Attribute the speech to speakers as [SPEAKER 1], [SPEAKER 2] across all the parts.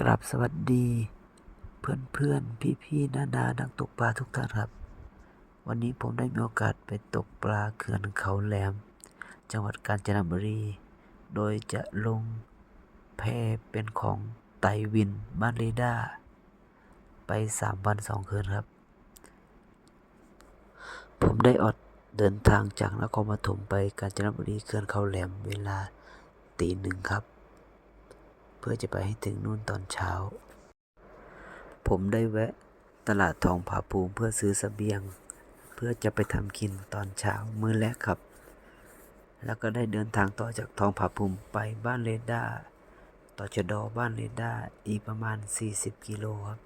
[SPEAKER 1] กราบสวัสดี เพื่อนเพื่อนพี่พี่ๆนานานักตกปลาทุกท่านครับ วันนี้ผมได้มีโอกาสไปตกปลาเขื่อนเขาแหลม จังหวัดกาญจนบุรี โดยจะลงแพเป็นของไตวินบานเรดาไปสามวันสองคืนครับ ผมได้ออดเดินทางจากนครปฐมไปกาญจนบุรีเขื่อนเขาแหลมเวลาตีหนึ่งครับ พื่อจะไปให้ถึงนู่นตอนเช้า ผมได้แวะตลาดทองผาภูมิเพื่อซื้อเสบียง เพื่อจะไปทำกินตอนเช้ามื้อแรกครับ แล้วก็ได้เดินทางต่อจากทองผาภูมิไปบ้านเรดาต่อชะดอบ้านเรดาอีกประมาณ 40 กิโลครับ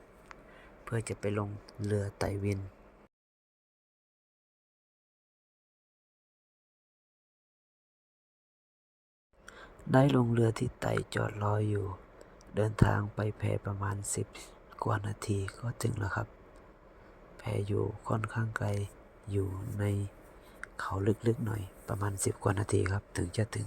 [SPEAKER 1] เพื่อจะไปลงเรือไต่วิน ได้ลงเรือที่ไต่จอดรออยู่ เดินทางไปแพประมาณ10กว่านาทีก็ถึงแล้วครับ แพอยู่ค่อนข้างไกลอยู่ในเขาลึกๆหน่อยประมาณ10กว่านาทีครับ ถึงจะถึง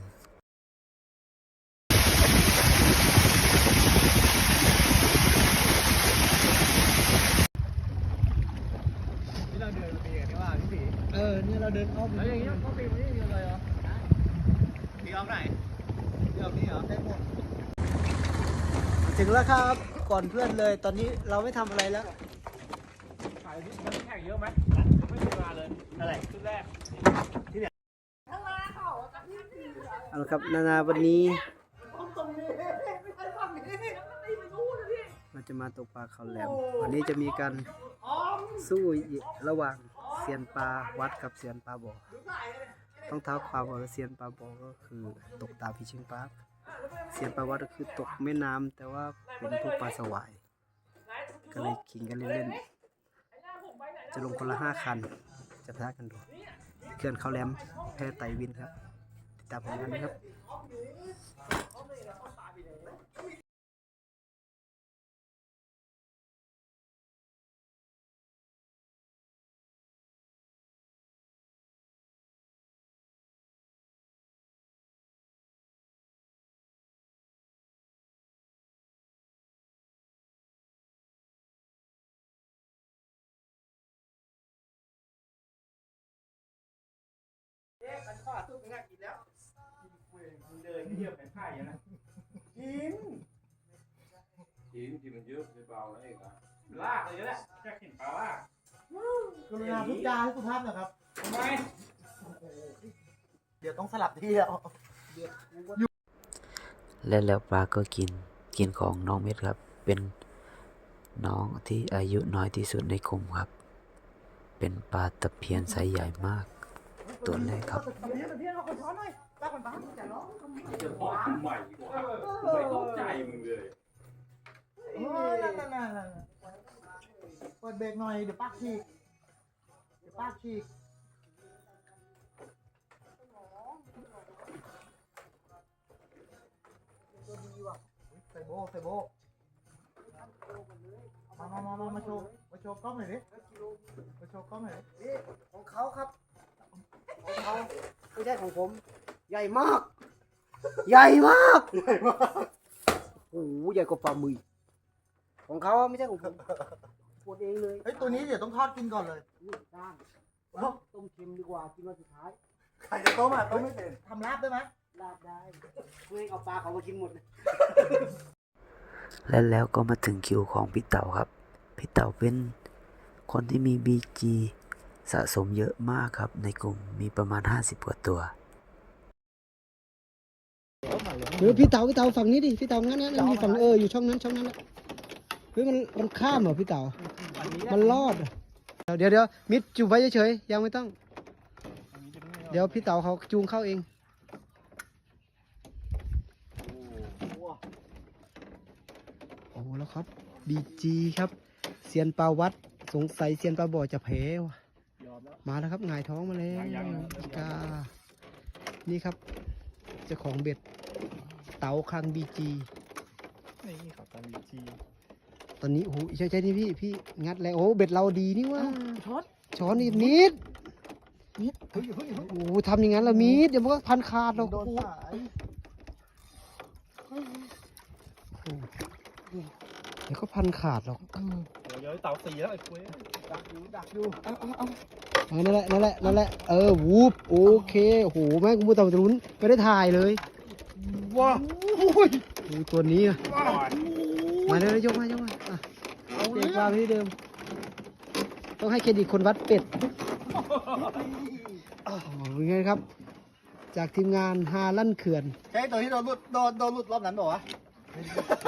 [SPEAKER 2] ที่เราเดินไปกันที่ว่าพี่สี
[SPEAKER 3] เออเนี่ยเราเดินอ้อม
[SPEAKER 2] แล้วอย่างเงี้ยก็ปีมันไม่มีอะไรเหรอพี่ออฟไหนพี่ออฟนี่เหรอได้หมด
[SPEAKER 3] ถึง แล้วครับ ก่อนเพื่อนเลย ตอนนี้เราไม่ทำอะไรแล้ว
[SPEAKER 2] ขายมันแข่งเยอะไหมไม่มีมาเลยอะไรชุดแรก
[SPEAKER 3] เอาละครับ นานาวันนี้เราจะมาตกปลาเขาแหลม วันนี้จะมีการสู้ระหว่างเซียนปลาวัดกับเซียนปลาบ่อต้องเท้าความว่าเซียนปลาบ่อก็คือตกตามพิชิงปลา เสียนปลวัดก็คือตกแม่น้ำแต่ว่าเป็นพวกปลาสวาย ก็เลยขิงกันเล่นๆ จะลงคนละห้าคัน จะพากันดูเขื่อนเขาแหลมแพไตวินครับ ติดตามผลงานนะครับ
[SPEAKER 2] อตุ้งงักกินแล้วมึงเดินเยี่ยมเป็นไข่นะกิน
[SPEAKER 4] หินที่มันเยอะไปเบาแล้วเองอะ
[SPEAKER 2] ลากเลยแหละแค่กินปลาลาก
[SPEAKER 5] กรุณาพูดจาให้สุภาพหน่อยครับ
[SPEAKER 2] ทำไม
[SPEAKER 5] เดี๋ยวต้องสลับที่แล้ว
[SPEAKER 1] และแล้วปลาก็กินกินของน้องเม็ดครับ เป็นน้องที่อายุน้อยที่สุดในกลุ่มครับ เป็นปลาตะเพียนไซส์ใหญ่มาก ตัวแรกครับ
[SPEAKER 5] ตะเพียนตะเพียนเอาคนช้อนหน่อยป้าคนป้าอย่าร้อง
[SPEAKER 4] จะบอกทำใหม่กว่าไม่เข้าใจมึงเลย
[SPEAKER 5] โอ้ยนั่นนั่นนั่นนั่นเปิดเบรกหน่อยเดี๋ยวป้าฉีกเดี๋ยวป้าฉีกตัวดีว่ะใส่โบใส่โบมามามามามาโชว์มาโชว์กล้องหน่อยดิมาโชว์กล้องหน่อยดิ
[SPEAKER 3] นี่ของเขาครับของเขา ไม่ใช่ของผม ใหญ่มาก ใหญ่มากใหญ่มากโอ้โหใหญ่กว่าฝ่ามือของเขาไม่ใช่ของผมปวดเองเลย
[SPEAKER 5] เฮ้ยตัวนี้เดี๋ยวต้องทอดกินก่อนเลย
[SPEAKER 3] นี่ก้างต้มเค็มดีกว่ากินวันสุดท้าย
[SPEAKER 5] ใครจะต้มอะต้มไม่เป็นทำลาบได้ไหม
[SPEAKER 3] ลาบได้เพื่อให้เอาปลาเขามากินหมดเลย
[SPEAKER 1] และแล้วก็มาถึงคิวของพี่เต่าครับ พี่เต่าเป็นคนที่มี BG สะสมเยอะมากครับ ในกลุ่มมีประมาณ 50 กว่าตัว
[SPEAKER 3] เดี๋ยวพี่เต๋าพี่เต๋าฝั่งนี้ดิพี่เต๋างั้นงั้นมีฝั่งเอออยู่ช่องนั้นช่องนั้นแหละเฮ้ยมันมันข้ามเหรอพี่เต๋ามันรอดเหรอเดี๋ยวเดี๋ยวมิดจูบไว้เฉยๆยังไม่ต้อง เดี๋ยวพี่เต๋าเขาจูงเข้าเอง โอ้โหแล้วครับบีจีครับเซียนปลาวัดสงสัยเซียนปลาบ่อจะแพ้ว่ะ มาแล้วครับหงายท้องมาแล้วกา นี่ครับเจ้าของเบ็ด เต๋าคังบีจี
[SPEAKER 2] นี่ขับตามบีจี
[SPEAKER 3] ตอนนี้โอ้โหใช่ใช่นี่พี่พี่งัดแล้วโอ้โหเบ็ดเราดีนี่ว่า
[SPEAKER 5] ช้อน
[SPEAKER 3] ช้อนนี่มีด
[SPEAKER 5] นิดเฮ้ยเฮ้ยเฮ้ย
[SPEAKER 3] โอ้โหทำอย่างนั้นละมีดเดี๋ยวมันก็พันขาดหรอก
[SPEAKER 5] โดน
[SPEAKER 3] โอ้โห
[SPEAKER 5] สาย
[SPEAKER 3] เดี๋ยวก็พันขาดหรอก
[SPEAKER 2] โอ้ยเดี๋ยวเต่าสีแล้วไอ้คุยดักอยู่ดักอยู่
[SPEAKER 3] เอาเอาเอาเออ นั่นแหละนั่นแหละนั่นแหละเออวูบโอเคโอ้โหแม่งกูมูตะวันลุ้นไม่ได้ถ่ายเลย
[SPEAKER 2] ว้า
[SPEAKER 3] โอ้ตัวนี้อะมาเลยยกมายกมาอะเด็กวางไว้ที่เดิม ต้องให้เครดิตคนวัดเป็ดโอ้โหเป็นไงครับ จากทีมงานฮาลั่นเขื่อน
[SPEAKER 5] ใช่ตัวที่โดนหลุดโดนโดนหลุดรอบนั้นบอกวะ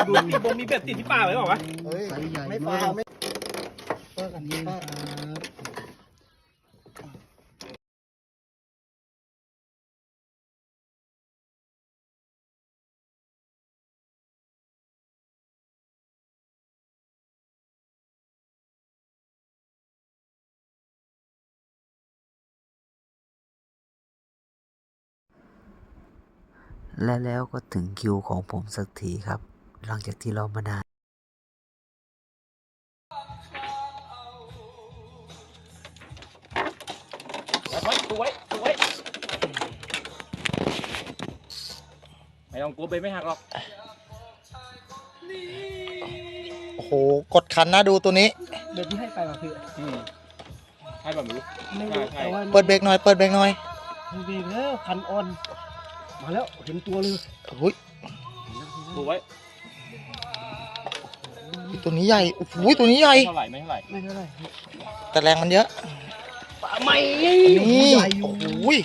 [SPEAKER 2] ดูมีบงมีเป็ดติดที่ป่าไว้เปล่าวะ
[SPEAKER 5] เฮ้ย
[SPEAKER 3] ไซส์ใหญ่
[SPEAKER 5] ไม่
[SPEAKER 3] มา
[SPEAKER 5] ฟากวไม่เปิดกัน
[SPEAKER 3] นี่
[SPEAKER 5] เปิ
[SPEAKER 3] ค
[SPEAKER 5] ด
[SPEAKER 3] รับ
[SPEAKER 1] และแล้วก็ถึงคิวของผมสักทีครับ หลังจากที่เรามานาน
[SPEAKER 2] แล้วไว้ดูไว้ดูไว้ไม่ต้องกลัวไปไม่หักหรอก
[SPEAKER 5] โอ้โห กดคันนะดูตัวนี้
[SPEAKER 3] เดี๋ยวที่ให้ไปมาคือ
[SPEAKER 2] อืมให้แบบนี้
[SPEAKER 3] ไม่รู้
[SPEAKER 2] ใช่
[SPEAKER 3] แต่ว่า
[SPEAKER 5] เปิดเบรกหน่อย เปิดเบรกหน่อย
[SPEAKER 3] มันเบรกแล้วคันออน มาแล้วเห็นตัวเลย
[SPEAKER 5] โอ้ย
[SPEAKER 2] ดูไว้
[SPEAKER 5] ตัวนี้ใหญ่โอ้โหตัวนี้ใหญ่
[SPEAKER 2] ไม่เท่าไหร่ไม่เท่าไหร่
[SPEAKER 3] ไม่เท่าไหร่
[SPEAKER 5] แต่แรงมันเยอะ
[SPEAKER 3] ปลาไม่
[SPEAKER 5] นี่
[SPEAKER 3] ใหญ่อยู่
[SPEAKER 5] โอ้โหย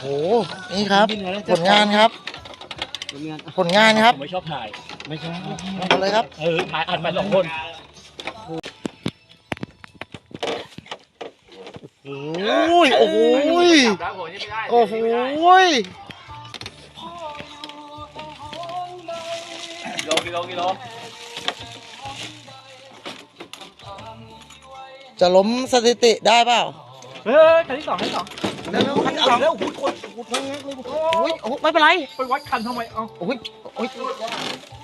[SPEAKER 5] โอ้โหนี่ครับ
[SPEAKER 3] บินเลยนะ
[SPEAKER 5] ผลงานครับ
[SPEAKER 3] ผลงานอะ
[SPEAKER 5] ผลงานครับ
[SPEAKER 2] ผมไม่ชอบถ่าย
[SPEAKER 3] ไม่ใช่
[SPEAKER 5] เอาเลยครับ
[SPEAKER 2] เออถ่ายอัดไปสองคน
[SPEAKER 5] โอ้ย โอ้โหย
[SPEAKER 2] จับแล้วผมยังไม่ได้
[SPEAKER 5] โอ้โหย
[SPEAKER 2] กิโลกิโลกิโล
[SPEAKER 5] จะล้มสถิติได้เปล่า
[SPEAKER 2] เฮ้ยคันที่สองคันที่สอง
[SPEAKER 5] เร็วๆคันที่สอง
[SPEAKER 2] แล้วหุดคนหุดคนงักเลย
[SPEAKER 5] โอ้ยโอ้โหไม่เป็นไร
[SPEAKER 2] ไปวัดคันทำไม เอ้า
[SPEAKER 5] โอ้ยโอ้ย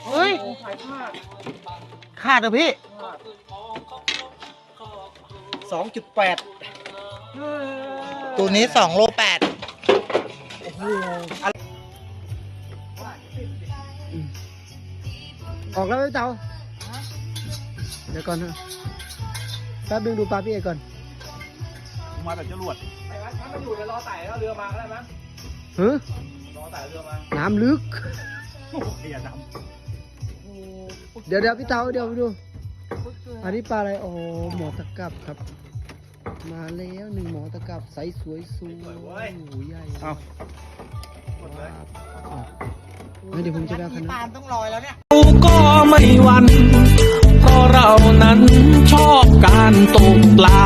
[SPEAKER 5] เฮ้ย
[SPEAKER 2] ถ่ายพลาด
[SPEAKER 5] ขาดเหรอพี่
[SPEAKER 3] สองจุดแปด
[SPEAKER 5] ตัวนี้สองโลแปด
[SPEAKER 3] ออกแล้วพี่เต๋าเดี๋ยวก่อนนะแป๊บนึงดูปลาพี่เอกก่อน
[SPEAKER 2] มาแบบจรวดไอ้วัดถ้ามันอยู่ในล้อไต่แล้วเรือมาก็ได้มั้ย
[SPEAKER 3] เฮ้ย
[SPEAKER 2] ล้อไต่เรือมา
[SPEAKER 3] น้ำลึก
[SPEAKER 2] โอ้โหอย่าด
[SPEAKER 3] เดี๋ยวเดี๋ยวพี่เต๋าเดี๋ยวไปดู อันนี้ปลาอะไร โอ้โหหมอตะกับครับ มาแล้วหนึ่งหมอตะกับใสสวยสวยโอ้โหใหญ่ำ
[SPEAKER 2] เอา
[SPEAKER 3] ครับอะงั้นเดี๋ยวผมจะไปเอาคันนั้น
[SPEAKER 5] ปาล์มต้องลอยแล้วเนี่ย
[SPEAKER 6] เราก็ไม่หวันเพราะเรานั้นชอบการตกปลา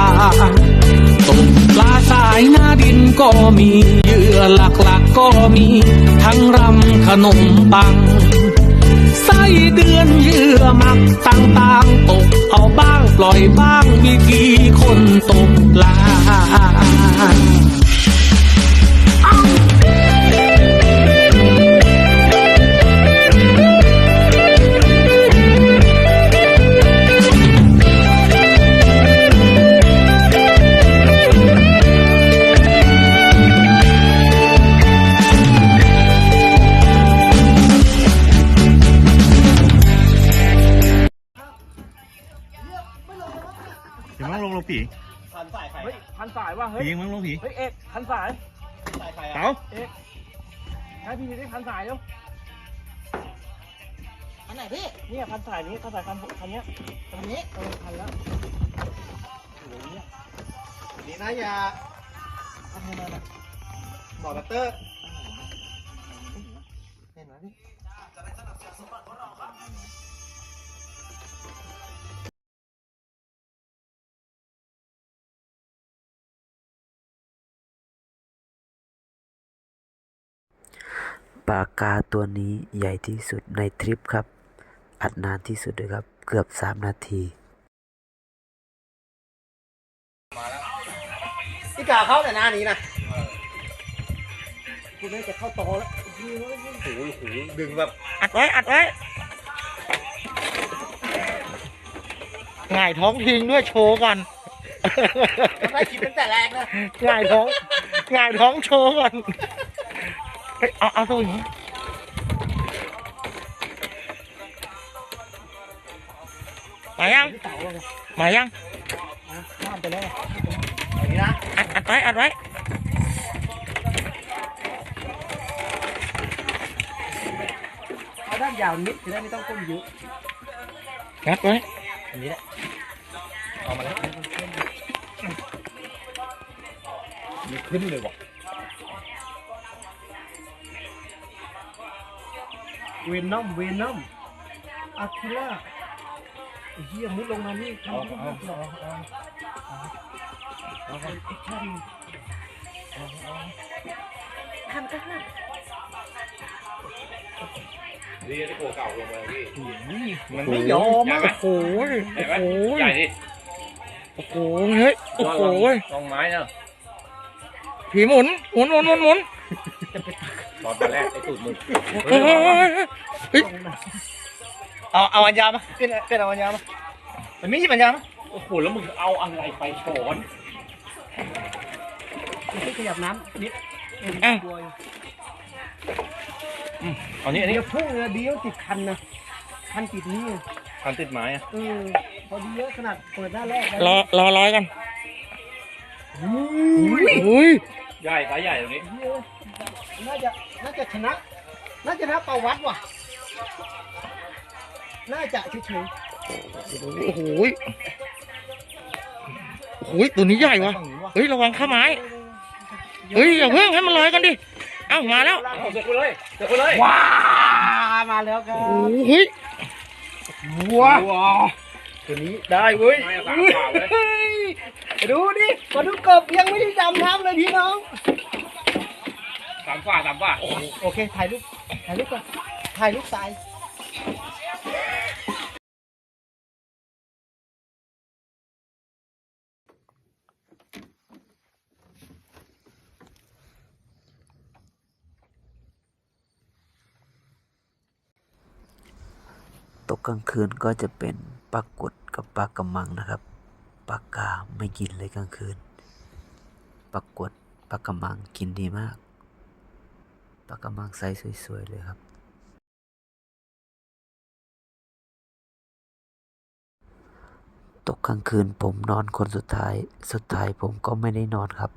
[SPEAKER 6] ตกปลาสายหน้าดินก็มีเหยื่อหลักๆก็มี ทั้งรำขนมปัง ไส้เดือนเหยื่อหมักต่างๆตกเอาบ้างป ล่อยบ้างมีกี่คนตกลา
[SPEAKER 4] ผี
[SPEAKER 2] พันสายใครเฮ้ยพันสายว่ะเฮ้ย
[SPEAKER 4] ผีมึงลงผี
[SPEAKER 2] เฮ้ยเอกพันสายสายใครอะ
[SPEAKER 4] เต๋า
[SPEAKER 2] ให้พี่ได้พันสายเร็ว
[SPEAKER 5] อันไหนพี่
[SPEAKER 2] เนี่ยพันสายนี้พันสายคันคันเนี้ย
[SPEAKER 5] อันนี้
[SPEAKER 2] เออพันแล้ว
[SPEAKER 5] นี่นะอย่าบอกบัตเตอร์เห็นไหมพี่
[SPEAKER 1] ปลากาตัวนี้ใหญ่ที่สุดในทริปครับ อัดนานที่สุดเลยครับ เกือบ 3 นาที
[SPEAKER 5] พี่กาเข้าแต่หน้านี้นะ
[SPEAKER 3] คุณแม่จะเข้าต่อแล้ว
[SPEAKER 5] ดึงแบบ อัดไว้ อัดไว้หง่ายท้องทิ้งด้วยโชว์ก่อนไม่คิดตั้งแต่แรกนะหง่ายท้องหง่ายท้องโชว์ก่อน เฮ้ยเอาเอาตัวอย่างนี้
[SPEAKER 4] มายังมายัง
[SPEAKER 3] ข้ามไปแล้ เอาด้านยาวนิดจะได้ไม่ต้องก้มเยอะ
[SPEAKER 4] งัดไว้
[SPEAKER 5] อันนี้แหละเอามาแล้วมีขึ้นเลยว่ะ
[SPEAKER 3] เวนนอมเวนนอมอะคิล่าไอ้เหี้ยมุดลงมานี่ทำทุกอย่างหรอเอาเอาเอาแอคชั่นเอาเอา
[SPEAKER 7] ทำก็ได้
[SPEAKER 6] นี่ที่โกเก่าลงไปพี่
[SPEAKER 5] มันไม่ยอมอะ
[SPEAKER 4] โอ้โห
[SPEAKER 6] เห็นไหม
[SPEAKER 4] โอ้โห
[SPEAKER 6] ใหญ่ดิ
[SPEAKER 4] โอ้โหเฮ้ยโอ้โห
[SPEAKER 6] ลองไม้เนาะ
[SPEAKER 4] ผีหมุนหมุนหมุนหมุนหมุน
[SPEAKER 6] ตอนตอนแรกไอ้ตูดมึง
[SPEAKER 4] เฮ้ยเฮ้ยเฮ้ยเฮ้ย
[SPEAKER 5] เอาเอาอัญญามาเป็นเป็นเอาอัญญามามันไม่ใช่อัญญามา
[SPEAKER 6] โอ้โหแล้วมึงเอาอะไรไปถอน
[SPEAKER 3] ไม่ขยับน้ำนิดเออ
[SPEAKER 4] อะ
[SPEAKER 3] กลัวอยู่
[SPEAKER 5] อันนี้อันนี้
[SPEAKER 3] เดี๋ยวพุ่งเลยดีว่าติดคันนะคันติดนี่
[SPEAKER 5] คันติดไม้อะ
[SPEAKER 3] เออพอดีเยอะขนาดเปิดหน้าแรกได้
[SPEAKER 4] รอรอร้อยกันอุ้ย
[SPEAKER 6] ใหญ่สายใหญ่ตรงนี้
[SPEAKER 3] เยอะน่าจะน่าจะชนะ น่าจะชนะประวัติว่ะ น่าจะเฉย
[SPEAKER 4] โอ้โหโอ้โหตัวนี้ใหญ่วะ
[SPEAKER 5] ฝั่งนี้ว่ะ
[SPEAKER 4] เฮ้ยระวังข้าไม้เฮ้ยอย่าเพิ่งให้มันลอยกันดิเอ้ามาแล้ว
[SPEAKER 6] เอาเสร็จไปเลยเสร็จไปเลย
[SPEAKER 3] ๆว้ามาแล้วครั
[SPEAKER 4] โอ้
[SPEAKER 3] บ
[SPEAKER 4] โหเฮ้ย
[SPEAKER 3] ว้าตัวนี้ได้เว้ย
[SPEAKER 6] ไม่เอาสามเปล่าเลย
[SPEAKER 3] เฮ้ยดูดิมาดูกบยังไม่ได้ดำน้ำเลยพี่น้อง
[SPEAKER 6] สามฝ่าสามฝ่า
[SPEAKER 3] โอเคถ่ายรูปถ่ายรูปก่อน ถ่ายรูปตาย
[SPEAKER 1] ตกกลางคืนก็จะเป็นปลากดกับปลากระมังนะครับปลากาไม่กินเลยกลางคืนปลากดปลากระมังกินดีมากปลากระมังไซส์สวยๆเลยครับ ตกกลางคืนผมนอนคนสุดท้าย สุดท้ายผมก็ไม่ได้นอนครับ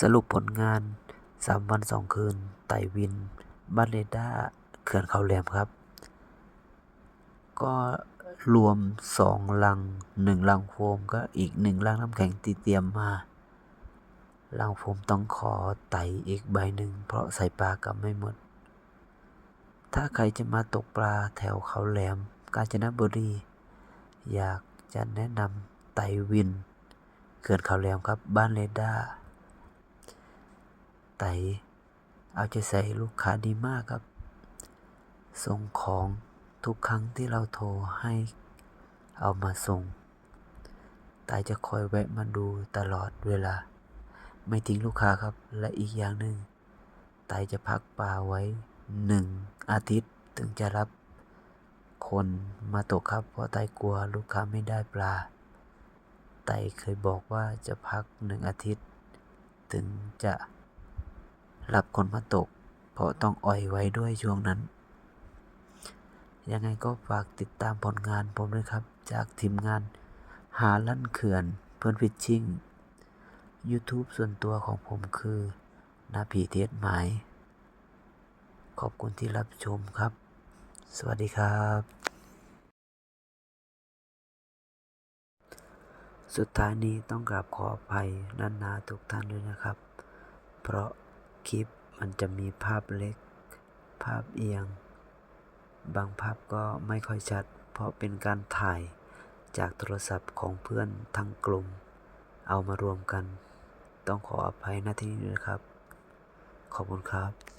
[SPEAKER 1] สรุปผลงาน 3วัน2คืน ไต่วิน บ้านเรด้าเขื่อนเขาแหลมครับ ก็รวม2ลัง1ลังโฟมก็อีก1ลังน้ำแข็งที่เตรียมมาลังโฟมต้องขอไต่อีกใบหนึ่ง เพราะใส่ปลากลับไม่หมด ถ้าใครจะมาตกปลาแถวเขาแหลม กาญจนบุรี อยากจะแนะนำไต่วิน เขื่อนเขาแหลมครับบ้านเรด้า ไตเอาใจใส่ลูกค้าดีมากครับ ส่งของทุกครั้งที่เราโทรให้เอามาส่งไตจะคอยแวะมาดูตลอดเวลา ไม่ทิ้งลูกค้าครับ และอีกอย่างหนึ่งไตจะพักปลาไว้หนึ่งอาทิตย์ถึงจะรับคนมาตกครับ เพราะไตกลัวลูกค้าไม่ได้ปลา ไตเคยบอกว่าจะพักหนึ่งอาทิตย์ ถึงจะ รับคนมาตก เพราะต้องอ่อยไว้ด้วยช่วงนั้น ยังไงก็ฝากติดตามผลงานผมด้วยครับ จากทีมงานหาลั่นเขื่อนเพื่อนฟิชชิ่ง YouTube ส่วนตัวของผมคือนาผีเทศหมาย ขอบคุณที่รับชมครับ สวัสดีครับ สุดท้ายนี้ต้องกราบขออภัยนานาทุกท่านด้วยนะครับ เพราะ คลิปมันจะมีภาพเล็ก ภาพเอียง บางภาพก็ไม่ค่อยชัด เพราะเป็นการถ่ายจากโทรศัพท์ของเพื่อนทั้งกลุ่ม เอามารวมกัน ต้องขออภัยหน้าที่นี้นะครับ ขอบคุณครับ